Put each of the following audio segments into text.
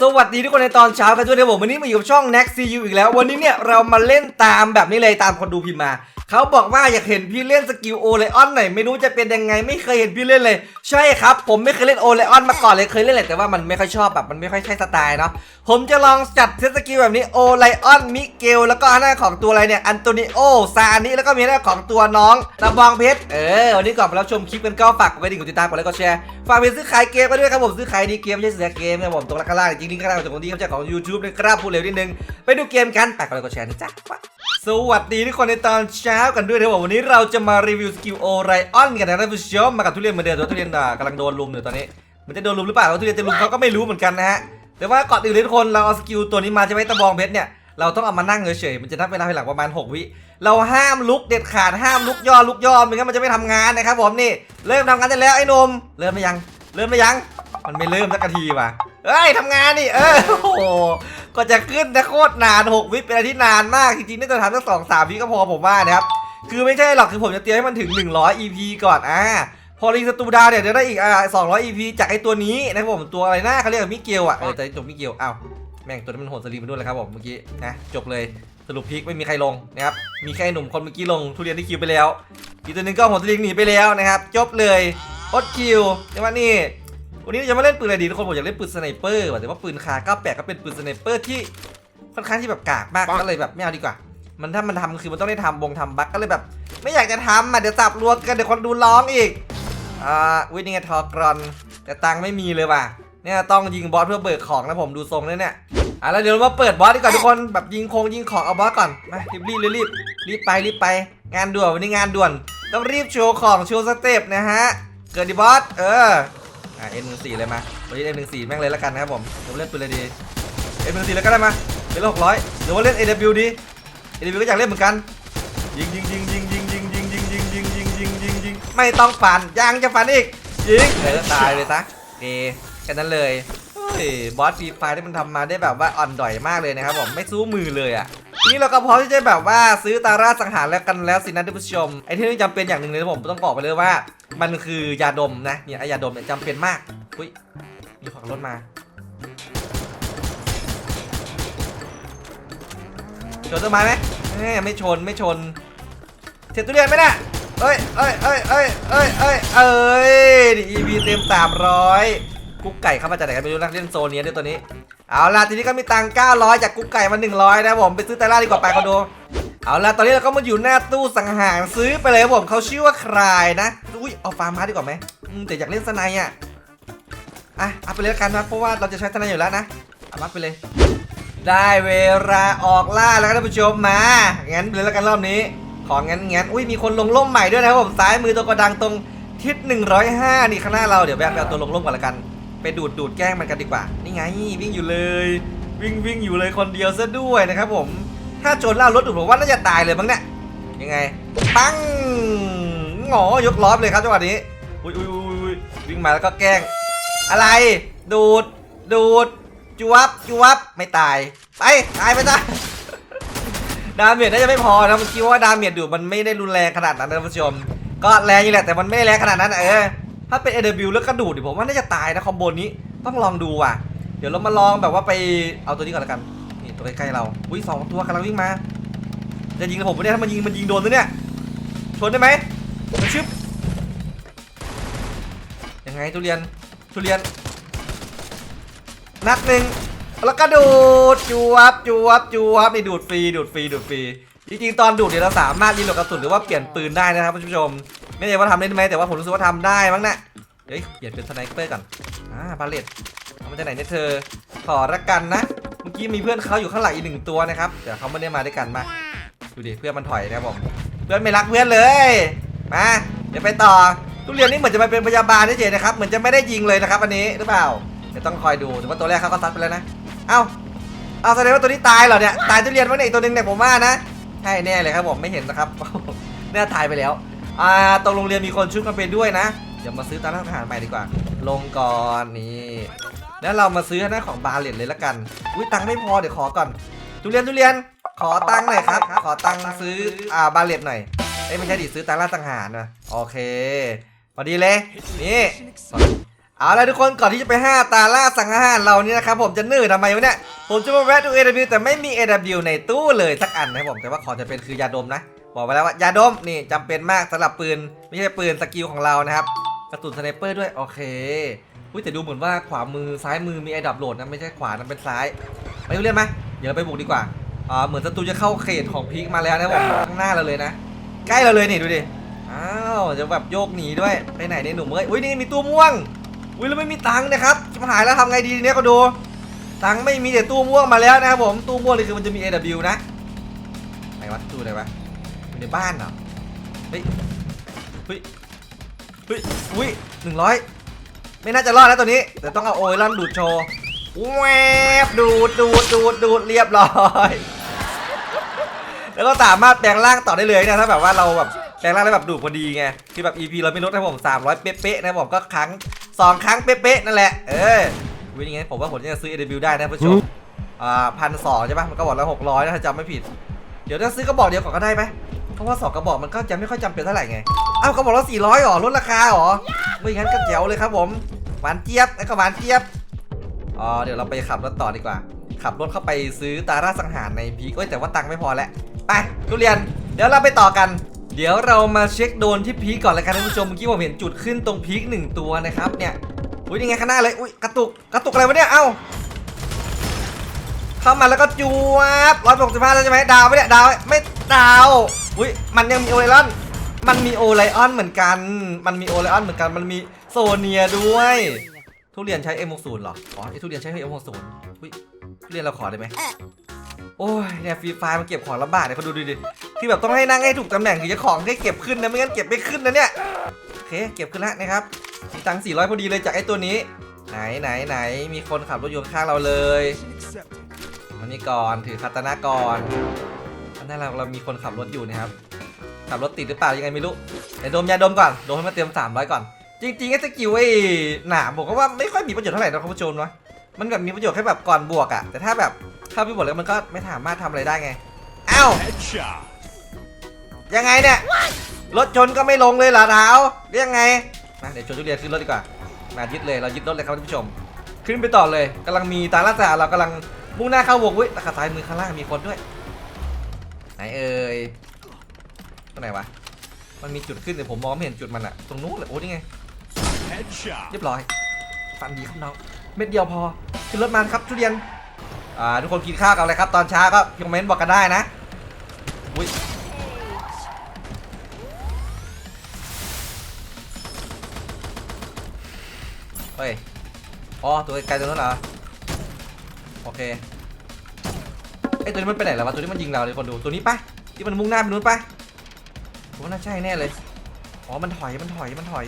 สวัสดีทุกคนในตอนเช้ากันด้วยนะผมวันนี้มาอยู่กับช่อง Next CU อีกแล้ว วันนี้เนี่ยเรามาเล่นตามแบบนี้เลยตามคนดูพิมพ์มา เขาบอกว่าอยากเห็นพี่เล่นสกิลโอไลออนหน่อยไม่รู้จะเป็นยังไงไม่เคยเห็นพี่เล่นเลย ใช่ครับ ผมไม่เคยเล่นโอไลออนมาก่อนเลยเคยเล่นแหละแต่ว่ามันไม่ค่อยชอบแบบมันไม่ค่อยใช่สไตล์เนาะผมจะลองจัดเซตสกิลแบบนี้โอไลออนมิเกลแล้วก็หน้าของตัวอะไรเนี่ยอันโตนิโอซานิแล้วก็มีหน้าของตัวน้องตะบองเพชรเออวันนี้ก่อนไปรับชมคลิปกันก็ฝากกดกระดิ่งกดติดตามกดไลค์กดแชร์ฝากเป็นซื้อขายเกมกันด้วยครับผมซื้อขายดีเกมไม่ใช่เสียเกมนะผมตรงข้างล่างจริงๆข้างล่างจากคนที่เขาจะของ YouTube นะครับพูดเร็วนิดนึง ไปดูเกมกันฝากกดไลค์กดแชร์นะจ๊ะสวัสดีทุกคนในตอนเช้ากันด้วยนะครับผมวันนี้เราจะมารีวิวสกิลโอไรออนกันนะท่านผู้ชมมากับทุเรียนเหมือนเดิมแต่ว่าทุเรียนอะกำลังโดนลุมอยู่ตอนนี้ มันจะโดนลุมหรือเปล่าทุเรียนจะลุมเขาก็ไม่รู้เหมือนกันนะฮะแต่ว่าก่อนอื่นเลยทุกคนเราเอาสกิลตัวนี้มาใช่ไหมตะบองเพชรเนี่ยเราต้องเอามานั่งเฉยๆ มันจะนับเวลาภายหลังประมาณ 6 วิ เราห้ามลุกเด็ดขาดห้ามลุกย่อลุกย่อไม่งั้นมันจะไม่ทำงานนะครับผมนี่ เริ่มทำงานได้แล้วไอ้นม เริ่มไปยัง เริ่มไปยัง มันไม่เริ่มสักทีว่ะ เอ้ยทำงานนี่เออโอ้โหก็จะขึ้นนะโคตรนาน 6 วิเป็นอะไรที่นานมาก จริงๆน่าจะทำสักสองสามวิก็พอผมว่านะครับ คือไม่ใช่หรอกคือผมจะเตรียมให้มันถึง 100 EP ก่อนอ่าพอลิงสตูดาเนี่ยจะได้อีกอ่า200 EP จากไอตัวนี้นะครับผมตัวอะไรนะเขาเรียกว่ามิเกลอะเออแต่ตัวมิเกลอ้าวแม่งตัวนั้นมันโหดสลีมไปด้วยเลยครับผมเมื่อกี้นะจบเลยสรุปพีคไม่มีใครลงนะครับมีแค่หนุ่มคนเมื่อกี้ลงทุเรียนที่คิวไปแล้วอีกตัวหนึงก็โหดสลีมหนีไปแล้วนะครับจบเลยอดคิวแต่ว่านี่ วันนี้เราจะมาเล่นปืนอะไรดีทุกคนผมอยากเล่นปืนสไนเปอร์ว่ะแต่ว่าปืนคา98ก็เป็นปืนสไนเปอร์ที่ค่อนข้างที่แบบกากมากก็เลยแบบไม่เอาดีกว่า มันถ้ามันทำคือมันต้องได้ทำบงทำบั๊กก็เลยแบบ ไม่อยากจะทำอะเดี๋ยวสับรวมกันเดี๋ยวคนดูร้องอีกอ่าวินิงทอกรอน แต่ตังค์ไม่มีเลยว่ะเนี่ยต้องยิงบอสเพื่อเบิกของนะผมดูทรงแล้วเนี่ยอะแล้วเดี๋ยวเรามาเปิดบอสดีกว่าทุกคนแบบยิงโคงยิงของเอาบอสก่อนมารีบรีบรีบรีบไปรีบไป งานด่วนวันนี้งานด่วน ต้องรีบโชว์ของโชว์สเต็ปนะฮะเกิดดีบอสเออ อะเอ็นหนึ่งสี่เลยมาวันนี้เอ็นหนึ่งสี่แม่งเลยแล้วกันนะครับผมเดี๋ยวเล่นปืนเลยดีเอ็นหนึ่งสี่แล้วก็ได้มาเป็นหกร้อยหรือว่าเล่น AW ดี AW ก็อยากเล่นเหมือนกันยิงยิงยิงยิงยิงยิงยิงยิงยิงยิงยิงยิงยิงยิงไม่ต้องฝันยังจะฝันอีกยิงเออตายเลยซะเอแค่นั้นเลยเฮ้ยบอสฟรีไฟที่มันทำมาได้แบบว่าอ่อนด่อยมากเลยนะครับผมไม่สู้มือเลยอะ นี้เราก็พร้อมที่จะแบบว่าซื้อตาราสังหารแล้วกันแล้วสินะท่านผู้ชมไอ้ที่นี่จำเป็นอย่างหนึ่งเลยนะผมต้องบอกไปเลยว่า มันคือยาดมนะเนี่ยไอ้ยาดมเนี่ยจำเป็นมากอุ้ยมีของรถมาชนต้นไม้ไหมเอ้ยไม่ชนไม่ชนเสร็จทุเรียนไหมน่ะเอ้ยเอ้ยเอ้ยเอ้ยเอ้ยเอ้ยเอ้ยดิ EV เต็ม300 กุ๊กไก่เข้ามาจากไหนกันไม่รู้นะเล่นโซนนี้ด้วยตัวนี้ เอาล่ะทีนี้ก็มีตังค์900 จากกุ๊กไก่มา 100 นะผมไปซื้อไตรล่าดีกว่าไปคอนโดเอาล่ะตอนนี้เราก็มาอยู่หน้าตู้สังหารซื้อไปเลยผมเขาชื่อว่าใครนะอุ้ยเอาฟาร์มาดีกว่าไหมแต่อยากเล่นสไนอะอะเอาไปเลยละกันนะเพราะว่าเราจะใช้สไนอยู่แล้วนะเอารับไปเลย ได้เวลาออกล่าแล้วครับท่านผู้ชมมางั้นเลยละกันรอบนี้ ของงั้นงั้นอุ้ยมีคนลงล่มใหม่ด้วยนะครับผมซ้ายมือตัวกระดังตรงทิศ105 นี่ข้างหน้าเราเดี๋ยวแวะไปเอาตัวลงล่มก่อนละกัน ไปดูดดูดแกล้งมันกันดีกว่า นี่ไงวิ่งอยู่เลย วิ่งวิ่งอยู่เลยคนเดียวซะด้วยนะครับผม ถ้าชนแล้วเอารถดูดผมว่าน่าจะตายเลยมั้งเนี่ย ยังไง ปังหงอยกล้อปเลยครับจังหวะนี้ อุ้ยอุ้ยอุ้ยวิ่งมาแล้วก็แกล้ง อะไร ดูด ดูดจวบจวบไม่ตาย ไป ตายไปจ้ะดาเมจน่าจะไม่พอนะมันคิดว่าดาเมจดูดมันไม่ได้รุนแรงขนาดนั้นนะท่านผู้ชม ก็แรงอยู่แหละแต่มันไม่ได้แรงขนาดนั้นเออ ถ้าเป็น AW แล้วกระดูดดิผมว่าน่าจะตายนะคอมโบนี้ต้องลองดูว่ะ เดี๋ยวเรามาลองแบบว่าไปเอาตัวนี้ก่อนละกันนี่ตัวใกล้ๆเราอุ้ยสองตัวกำลังวิ่งมาจะยิงกับผมไม่ได้ถ้ามันยิงมันยิงโดนนะเนี่ยชนได้ไหมมันชึบยังไงทุเรียนทุเรียน นัดหนึ่งแล้วก็ดูดจวบจวบจวบนี่ดูดฟรีดูดฟรีดูดฟรีจริงๆตอนดูดเนี่ยเราสามารถรีโหลดกระสุนหรือว่าเปลี่ยนปืนได้นะครับคุณผู้ชม ไม่ใช่ว่าทำได้ไหมแต่ว่าผมรู้สึกว่าทำได้มั้งนะเฮ้ยเปลี่ยนเป็นสไนเปอร์ก่อนอ่าบาเลตเอามาจากไหนเนี่ยเธอขอละกันนะ เมื่อกี้มีเพื่อนเขาอยู่ข้างหลังอีกหนึ่งตัวนะครับแต่เขาไม่ได้มาด้วยกันมาดูดิเพื่อนมันถอยนะบผมเพื่อนไม่รักเพื่อนเลยมาเดี๋ยวไปต่อทุเรียนนี่เหมือนจะมาเป็นพยาบาลเฉยๆนะครับเหมือนจะไม่ได้ยิงเลยนะครับอันนี้หรือเปล่าเดี๋ยวต้องคอยดูแต่ว่าตัวแรกเขาก็ซัดไปแล้วนะเอ้าเอาแสดงว่าตัวนี้ตายเหรอเนี่ยตายทุเรียนมั้งเนี่ยอีกตัวหนึงเนี่ยผมว่านะใช่แน่เลยครับผมไม่เห็นนะครับเนี่ยตายไปแล้ว อ่าตรงโรงเรียนมีคนชุบกันไปด้วยนะ เดี๋ยวมาซื้อตาทหารใหม่ดีกว่า ลงก่อนนี่แล้วเรามาซื้อหน้าของบาเลตเลยละกันอุ้ยตังค์ไม่พอเดี๋ยวขอก่อนทุเรียนทุเรียนขอตังค์หน่อยครับ ขอตังค์ซื้ออ่าบาเลตหน่อยเอ้ยไม่ใช่ดิซื้อตังค์ล่าสังหารนะโอเคพอดีเลยนี่เอาละทุกคนก่อนที่จะไปห้าตาล่าสั่งอาหารเราเนี่ยนะครับผมจะนื่อทำไมวะเนี่ยผมจะมาแวะดู AW แต่ไม่มี AW ในตู้เลยสักอันนะผมแต่ว่าขอจะเป็นคือยาดมนะ บอกไว้แล้วว่ายาดมนี่จำเป็นมากสำหรับปืน ไม่ใช่ปืนสกิลของเรานะครับกระสุนสไนเปอร์ด้วยโอเคอุ้ยแต่ดูเหมือนว่าขวามือซ้ายมือมีไอ้ดับโหลดนะไม่ใช่ขวานะเป็นซ้ายไปดูเรียนไหมเดี๋ยวเราไปบุกดีกว่าอ่าเหมือนศัตรูจะเข้าเขตของพีคมาแล้วนะผมข้างหน้าเราเลยนะ ใกล้เราเลยนี่ดูดิอ้าวจะแบบโยกหนีด้วยไปไหนเนี่ยหนุ่มเอ้ยอุ้ยนี่มีตัวม่วงอุ้ยแล้วไม่มีตังค์นะครับชิบหายแล้วทำไงดีเนี่ยก็ดูตังค์ไม่มีแต่ตู้ม่วงมาแล้วนะครับผมตู้ม่วงนี่คือมันจะมี AW นะไหนวะตู้ไหนวะ อยู่ในบ้านเหรอเฮ้ยเฮ้ยเฮ้ยอุ้ยหนึ่งร้อยไม่น่าจะรอดแล้วตัวนี้ แต่ต้องเอาโอไอรอนดูดโชว์แวบดูดดูดดูดดูดเรียบร้อยแล้วก็สามารถแปลงร่างต่อได้เลยนะถ้าแบบว่าเราแบบแปลงร่างได้แบบดูดพอดีไงคือแบบ EP เราไม่ลดนะผม300 เป๊ะๆนะผมก็ครั้ง2ครั้งเป๊ะๆนั่นแหละเออวิธีงี้ผมว่าผมจะซื้อ AW ได้นะผู้ชมอ่าพันสองใช่ปะมันก็บอกละหกร้อยนะถ้าจำไม่ผิด เดี๋ยวถ้าซื้อกระบอกเดียวก่อนก็ได้ไหม เพราะว่าสองกระบอกมันก็จะไม่ค่อยจำเป็นเท่าไหร่ไงอ้าวกระบอกละสี่ร้อยหรอลดราคาหรอไม่งั้นก็เจ๋วเลยครับผม หวานเจี๊ยบแล้วก็หวานเจี๊ยบ อ๋อเดี๋ยวเราไปขับรถต่อดีกว่า ขับรถเข้าไปซื้อตาราสังหารในพีคเอ้ยแต่ว่าตังค์ไม่พอแล้ว ไปทุเรียน เดี๋ยวเราไปต่อกัน เดี๋ยวเรามาเช็คโดนที่พีคก่อนเลยกันท่านผู้ชมเมื่อกี้ผมเห็นจุดขึ้นตรงพีคหนึ่งตัวนะครับเนี่ย อุ้ยนี่ไงข้างหน้าเลย อุ้ยกระตุก กระตุกอะไรวะเนี่ย เอ้าเข้ามาแล้วก็จวบร้อยหกสิบห้าแล้วใช่ไหมดาวไหมเนี่ยดาวไหมไม่ดาว อุ้ยมันยังมีโอไลออนมันมีโอไลออนเหมือนกัน มันมีโอไลออนเหมือนกัน มันมีโซเนียด้วย ทุเรียนใช้ M60 เหรอ อ๋อไอทุเรียนใช้ M60 อุ้ยทุเรียนเราขอได้ไหมโอ้ยเนี่ยฟรีไฟล์มันเก็บของลำบากเนี่ยเขาดูดิดิที่แบบต้องให้นั่งให้ถูกตำแหน่งถึงจะของได้เก็บขึ้นนะไม่งั้นเก็บไม่ขึ้นนะเนี่ยโอเคเก็บขึ้นแล้วนะครับมีตังค์400พอดีเลยจากไอ้ตัวนี้ ไหนไหนไหนมีคนขับรถยนต์ข้างเราเลยวันนี้ก่อนถือคาตานะก่อน อันนั้นเราเรามีคนขับรถอยู่นะครับ ขับรถติดหรือเปล่ายังไงไม่รู้เดี๋ยวดมยาดมก่อนดมให้มาเตรียม300ก่อน จริงๆไอ้สกิลไอ้หนามผมก็ว่าไม่ค่อยมีประโยชน์เท่าไหร่นะคุณผู้ชมวะมันแบบมีประโยชน์แค่แบบก่อนบวกอะแต่ถ้าแบบเข้าไปบวกแล้วมันก็ไม่สามารถทำอะไรได้ไงอ้าวยังไงเนี่ยรถชนก็ไม่ลงเลยหรอเท้าเรียกไงมาเดี๋ยวชวนทุเรียนขึ้นรถดีกว่ามายึดเลยเรายึดรถเลยครับท่านผู้ชม ขึ้นไปต่อเลยกำลังมีตาล่าสาเรากำลังมุ่งหน้าเข้าวงเว้ยตะขาซ้ายมือข้างล่างมีคนด้วย ไหนเอ่ยตรงไหนวะ มันมีจุดขึ้นแต่ผมมองไม่เห็นจุดมันอะตรงนู้นเลยโอ้นี่ไง Headshot. เรียบร้อย ฟันดีครับน้อง เม็ดเดียวพอ ขึ้นรถมาครับทุเรียน อ่าทุกคนกินข้าวกันอะไรครับ ตอนเช้าก็พิมพ์คอมเมนต์บอกกันได้นะ อุ้ยเฮ้ย อ๋อ ตัวไกลๆตัวนั้นเหรอ โอเค ไอตัวนี้มันไปไหนแล้ววะตัวนี้มันยิงเราเลยคนดูตัวนี้ปะที่มันมุ่งหน้าไปนู้นปะผมว่าน่าใช่แน่เลยอ๋อมันถอยมันถอยมันถอย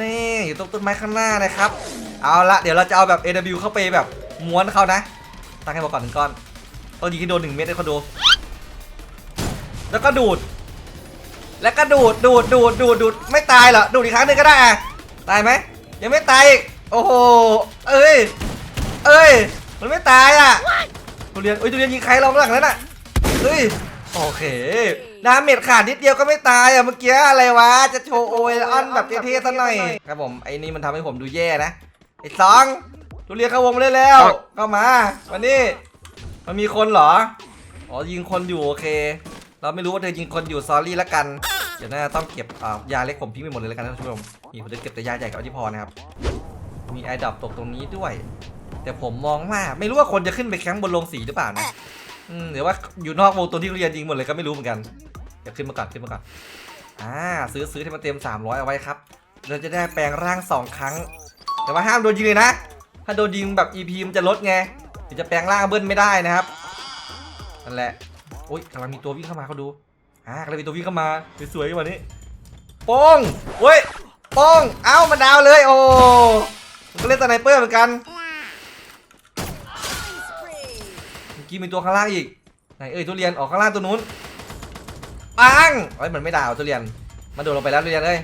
นี่อยู่ตรงต้นไม้ข้างหน้านะครับ เอาละเดี๋ยวเราจะเอาแบบ AW เข้าไปแบบม้วนเขานะ ตั้งให้บอกก่อนหนึ่งก้อนต้องยิงให้โดนหนึ่งเม็ดให้เขาดู แล้วก็ดูด แล้วก็ดูดดูดดูดดูดดูดไม่ตายเหรอดูดอีกครั้งหนึ่งก็ได้อะตายไหมยังไม่ตายอีกโอ้โหเอ้ยเอ้ยมันไม่ตายอะ ตุเรียนเอ้ยตุเรียนยิงใครเราข้างหลังนั้นอะเฮ้ยโอเคดาเมจขาดนิดเดียวก็ไม่ตายอะเมื่อกี้อะไรวะ จะโชว์โอเอออนแบบเท่ๆซะหน่อย ครับผมไอ้นี่มันทำให้ผมดูแย่นะ ไอ้สองทุเรียนเข้าวงมาได้แล้ว เข้ามาวันนี้มันมีคนเหรอ อ๋อยิงคนอยู่โอเค เราไม่รู้ว่าเธอยิงคนอยู่ซอรี่ละกัน เดี๋ยวน่าจะต้องเก็บอ่ายาเล็กผมทิ้งไปหมดเลยแล้วกันท่านผู้ชมนี่ผมจะเก็บแต่ยาใหญ่กับอันที่พอนะครับ มีไอดับตกตรงนี้ด้วย แต่ผมมองว่าไม่รู้ว่าคนจะขึ้นไปแคมป์บนโรงสีหรือเปล่านะอืมหรือว่าอยู่นอกวงตัวที่เรียนยิงหมดเลยก็ไม่รู้เหมือนกันเดี๋ยวขึ้นมาก่อนขึ้นมาก่อนอ่าซื้อซื้อที่มาเต็ม300 เอาไว้ครับ เราจะได้แปลงร่าง 2 ครั้ง แต่ว่าห้ามโดนยิงเลยนะ ถ้าโดนยิงแบบ EP มันจะลดไงเดี๋ยวจะแปลงร่างเบิ้ลไม่ได้นะครับนั่นแหละโอ๊ยกำลังมีตัววิ่งเข้ามาเขาดูอ่ากำลังมีตัววิ่งเข้ามาสวยๆแบบนี้โป้งเว้ยโป้งเอ้ามันดาวเลยโอ้มันก็เล่นสไนเปอร์เหมือนกัน เมื่อ กี้มีตัวข้างล่างอีกไหนเอ้ยทุเรียนออกข้างล่างตัวนู้นปังเอ้ยมันไม่ด่าวทุเรียนมันโดดลงไปแล้วทุเรียนเอ้ย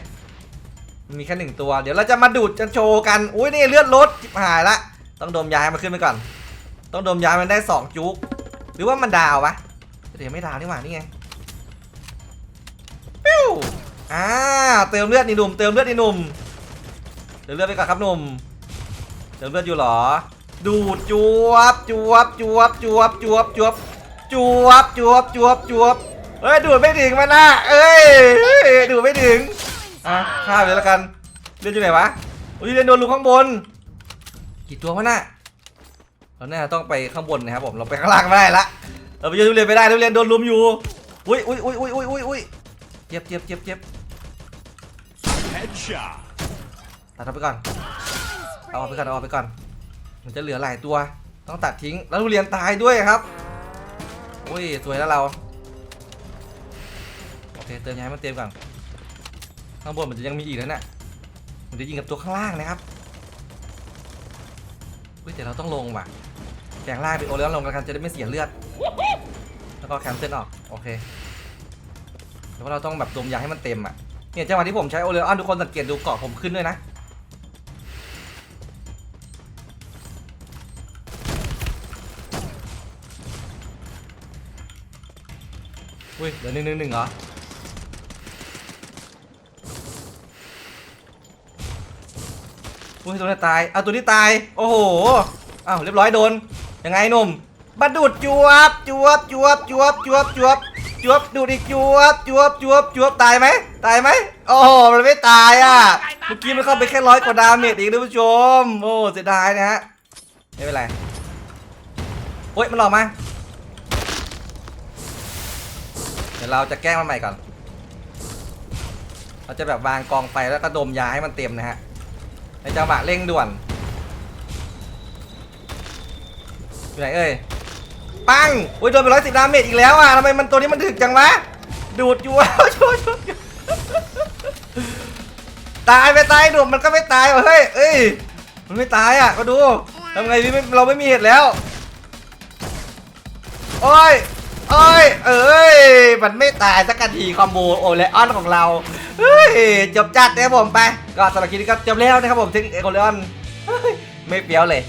มีแค่หนึ่งตัวเดี๋ยวเราจะมาดูดจะโชว์กันอุ้ยนี่เลือดลดหายละต้องดมยาให้มันขึ้นไปก่อน ต้องดมยามันได้สองจุกหรือว่ามันดาววะเดี๋ยวไม่ดาวนี่หว่านี่ไงปิ้วอ่าเติมเลือดนี่หนุ่มเติมเลือดนี่หนุ่มเดี๋ยวเลือดไปก่อนครับหนุ่มเดี๋ยวเลือดอยู่หรอ ดูดจวบจวบจวบจวบจวบจวบจวบจวบจวบจวบเอ้ยดูดไม่ถึงมันนะเอ้ยดูดไม่ถึงอะข้ามเลยแล้วกันเลือดอยู่ไหนวะโอ้ยเรียนโดนลุงข้างบน กี่ตัววะน่ะเราแน่าต้องไปข้างบนนะครับผมเราไปข้างล่างไม่ได้ละเราไปยืนทุเรียนไม่ได้ทุเรียนโดนลุมอยู่อุ้ยอุ้ยอุ้ยอุ้ยอุ้ยอุ้ยอุ้ยเจ็บเจ็บเจ็บเจ็บ Headshot. ตัดเอาไปก่อนเอาออกไปก่อนเอาออกไปก่อน มันจะเหลือหลายตัว ต้องตัดทิ้ง แล้วทุเรียนตายด้วยครับอุ้ยสวยแล้วเราโอเคเติมยาให้มันเต็มก่อนข้างบนมันจะยังมีอีกนะเนี่ยมันจะยิงกับตัวข้างล่างนะครับเฮ้ยแต่เราต้องลงว่ะแกงล่างไปโอเลออนลงกันจะได้ไม่เสียเลือด แล้วก็แคมเซิลออกโอเคแต่ว่าเราต้องแบบดมยาให้มันเต็มอะเนี่ยจังหวะที่ผมใช้โอเลออนทุกคนสังเกตดูเกาะผมขึ้นด้วยนะ อุ้ยเดี๋ยวหนึ่งหนึ่งหนึ่งเหรออุ้ยตัวนี้ตายเอาตัวนี้ตาย โอ้โหอ้าวเรียบร้อยโดน ยังไงหนุ่มบัดดูดจวบจวบจวบจวบจวบจวบจวบดูดอีกจวบจวบจวบจวบตายไหมตายไหมโอ้โหมันไม่ตายอะ เมื่อกี้มันเข้าไปแค่ร้อยกว่าดาเมจเองท่านผู้ชม โอ้เสียดายนะฮะ ไม่เป็นไรโอ้ยมันหลอกมา เดี๋ยวเราจะแกล้งมันใหม่ก่อน เราจะแบบวางกองไฟแล้วก็ดมยาให้มันเต็มนะฮะ ในจังหวะเร่งด่วน อยู่ไหนเอ่ย ปังโอ้ยโดนไปร้อยสิบดาเมจอีกแล้วอะทำไมมันตัวนี้มันถึกจังวะ ดูดอยู่วะช่วยช่วยตายไปตายดูดมันก็ไม่ตายเฮ้ย เอ้ย มันไม่ตายอะ ก็ดูทำไงพี่เราไม่มีเหตุแล้ว โอ้ย เอ้ย เอ้ย มันไม่ตายสักทีคอมโบโอเลออนของเรา เฮ้ย จบจัดนะครับผมไป ก็สำหรับคลิปนี้ก็จบแล้วนะครับผมเทคนิคเอโคเลออนไม่เปรี้ยวเลย